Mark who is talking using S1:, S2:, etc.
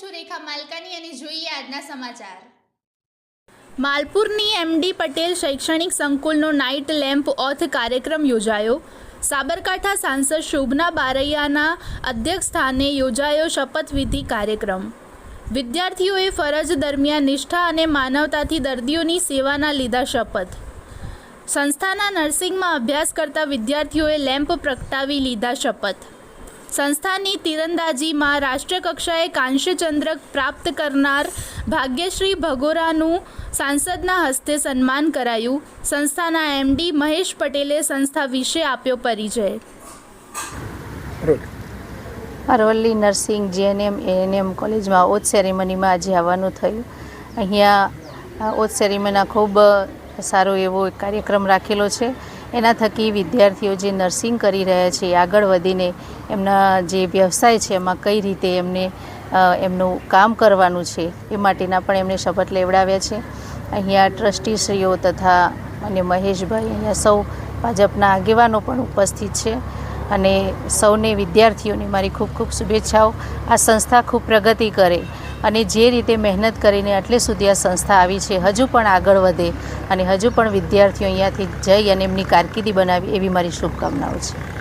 S1: સુરેખા માલકાની અને જોઈએ આજના સમાચાર.
S2: માલપુરની એમડી પટેલ શૈક્ષણિક સંકુલનો નાઇટ લેમ્પ ઓથ કાર્યક્રમ યોજાયો. સાબરકાંઠા સાંસદ શોભના બારૈયાના અધ્યક્ષસ્થાને યોજાયો શપથવિધિ કાર્યક્રમ. વિદ્યાર્થીઓએ ફરજ દરમિયાન નિષ્ઠા અને માનવતાથી દર્દીઓની સેવાના લીધા શપથ. સંસ્થાના નર્સિંગમાં અભ્યાસ કરતા વિદ્યાર્થીઓએ લેમ્પ પ્રગટાવી લીધા શપથ. સંસ્થાની તીરંદાજીમાં રાષ્ટ્રકક્ષાએ કાંસ્યચંદ્રક પ્રાપ્ત કરનાર ભાગ્યશ્રી ભગોરાનું સાંસદના હસ્તે સન્માન કરાયું. સંસ્થાના એમડી મહેશ પટેલે સંસ્થા વિશે આપ્યો પરિચય.
S3: અરવલ્લી નર્સિંગ જીએનએમ, એએનએમ કોલેજમાં ઓથ સેરેમનીમાં આજે આવવાનું થયું. અહીંયા ઓથ સેરેમનીના ખૂબ સારો એવો કાર્યક્રમ રાખેલો છે. એના થકી વિદ્યાર્થીઓ જે નર્સિંગ કરી રહ્યા છે, આગળ વધીને એમના જે વ્યવસાય છે, એમાં કઈ રીતે એમને એમનું કામ કરવાનું છે, એ માટેના પણ એમને શપથ લેવડાવ્યા છે. અહીંયા ટ્રસ્ટીશ્રીઓ તથા અને મહેશભાઈ અહીંયા સૌ ભાજપના આગેવાનો પણ ઉપસ્થિત છે અને સૌને વિદ્યાર્થીઓને મારી ખૂબ ખૂબ શુભેચ્છાઓ. આ સંસ્થા ખૂબ પ્રગતિ કરે અને જે રીતે મહેનત કરીને આટલે સુધી આ સંસ્થા આવી છે, હજુ પણ આગળ વધે અને હજુ પણ વિદ્યાર્થીઓ અહીંયાથી જઈ અને એમની કારકિર્દી બનાવી એવી મારી શુભકામનાઓ છે.